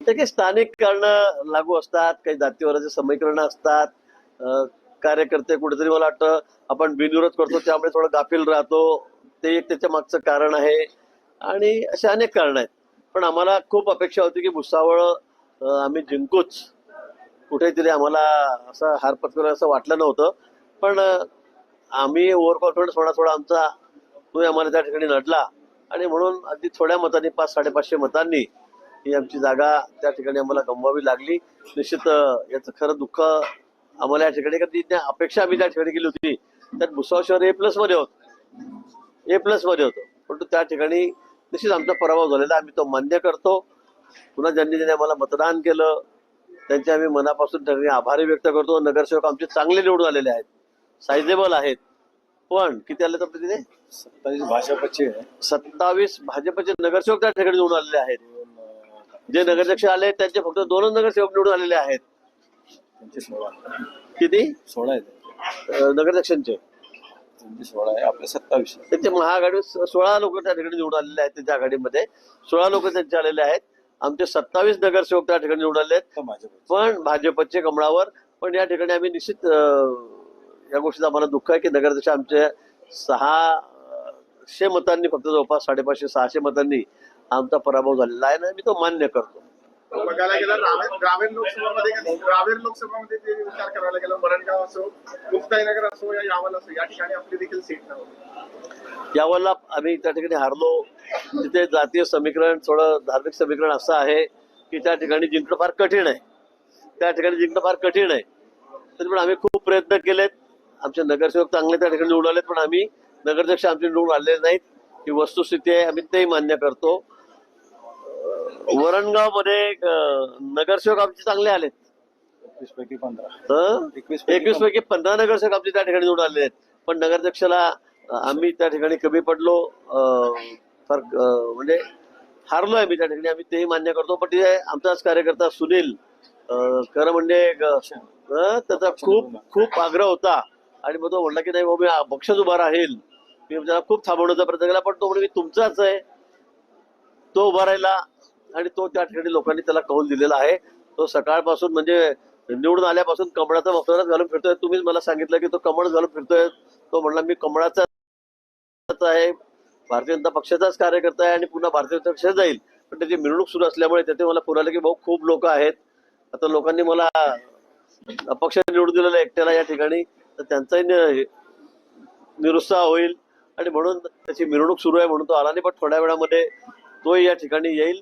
तर काही स्थानिक कारण लागू असतात काही जातीवराचे समीकरण असतात कार्यकर्ते कुठेतरी मला वाटतं आपण बिनविरोध करतो त्यामुळे थोडं गाफील राहतो ते एक त्याच्या मागचं कारण आहे. आणि असे अनेक कारण आहेत. पण आम्हाला खूप अपेक्षा होती की भुसावळ आम्ही जिंकूच. कुठेतरी आम्हाला असं हार पत्कर असं वाटलं नव्हतं. पण आम्ही ओव्हर कॉन्फिडन्स म्हणा थोडा आमचा तो आम्हाला त्या ठिकाणी नडला. आणि म्हणून अगदी थोड्या मतांनी पाच साडेपाचशे मतांनी ही आमची जागा त्या ठिकाणी आम्हाला गमवावी लागली. निश्चित याचं खरं दुःख आम्हाला या ठिकाणी कधी त्या अपेक्षा आम्ही त्या ठिकाणी केली होती. त्यात भुसावळ शहर ए प्लसमध्ये होत. ए प्लसमध्ये होतं. परंतु त्या ठिकाणी निश्चित आमचा पराभव झालेला. आम्ही तो मान्य करतो. पुन्हा ज्यांनी ज्यांनी आम्हाला मतदान केलं त्यांचे आम्ही मनापासून आभारी व्यक्त करतो. नगरसेवक आमचे चांगले निवडून आलेले आहेत. सायझेबल आहेत. पण किती आले तर तिथे? सत्तावीस भाजपचे. सत्तावीस भाजपचे नगरसेवक त्या ठिकाणी निवडून आलेले आहेत. जे नगराध्यक्ष आले त्यांचे फक्त दोनच नगरसेवक निवडून आलेले आहेत. किती? सोळा आहे त्यांचे. अं, नगराध्यक्षांचे. सोळा आहे. आपले सत्तावीस. त्यांचे महाआघाडी सोळा लोक त्या ठिकाणी निवडून आलेले आहेत त्यांच्या आघाडीमध्ये सोळा लोक त्यांचे आलेले आहेत. आमचे सत्तावीस नगरसेवक त्या ठिकाणी निवडून आले आहेत. पण भाजपचे कमळावर. पण या ठिकाणी आम्ही निश्चित या गोष्टीचं आम्हाला दुःख आहे की नगराध्यक्ष आमचे सहा अं, शे मतांनी फक्त जवळपास साडेपाचशे सहाशे मतांनी आमचा पराभव झालेला आहे ना मी तो मान्य करतो. बघायला गेलं रावेर रावेर लोकसभामध्ये रावेर लोकसभामध्ये जे विचार करायला गेलं मरणगाव असो मुक्ताईनगर असो या यावल असो या ठिकाणी आपली देखील सीट नव्हती. यावरला आम्ही त्या ठिकाणी हारलो. तिथे जातीय समीकरण थोडं धार्मिक समीकरण असं आहे की त्या ठिकाणी जिंकणं फार कठीण आहे. त्या ठिकाणी जिंकणं फार कठीण आहे. तरी पण आम्ही खूप प्रयत्न केलेत. आमचे नगरसेवक चांगले त्या ठिकाणी निवडून आलेत पण आम्ही नगराध्यक्ष आमचे निवडून आलेले नाहीत. ही वस्तुस्थिती आहे आम्ही तेही मान्य करतो. वरणगावमध्ये नगरसेवक आमचे चांगले आलेत. एकवीस पैकी पंधरा? एकवीस पैकी एकवीस पैकी पंधरा नगरसेवक आमचे त्या ठिकाणी निवडून आलेले आहेत. पण नगराध्यक्षाला आम्ही त्या ठिकाणी कमी पडलो अं, फार अं, म्हणजे हारलो आहे मी त्या ठिकाणी आम्ही तेही मान्य करतो. पण ते आमचाच कार्यकर्ता सुनील खरं म्हणजे त्याचा खूप खूप आग्रह होता. आणि मग तो म्हणला की नाही भाऊ मी पक्षच उभा राहील. मी त्याला खूप थांबवण्याचा प्रयत्न केला पण तो म्हणजे मी तुमचाच आहे. तो उभा राहिला आणि तो त्या ठिकाणी लोकांनी त्याला कौल दिलेला आहे. तो सकाळपासून म्हणजे निवडून आल्यापासून कमळाचा वक्तव्यात घालून फिरतोय. तुम्हीच मला सांगितलं की तो कमळ घालून फिरतोय. तो म्हणला मी कमळाचा आहे. भारतीय जनता पक्षाचाच कार्यकर्ता आहे आणि पुन्हा भारतीय जनता पक्षात जाईल. पण त्याची मिरवणूक सुरू असल्यामुळे त्याचे मला फोन की भाऊ खूप लोक आहेत. आता लोकांनी मला अपक्ष निवडून दिलेलं एकट्याला या ठिकाणी. तर त्यांचाही निरुत्साह होईल. आणि म्हणून त्याची मिरवणूक सुरू आहे म्हणून तो आला नाही पण थोड्या वेळामध्ये तोही या ठिकाणी येईल.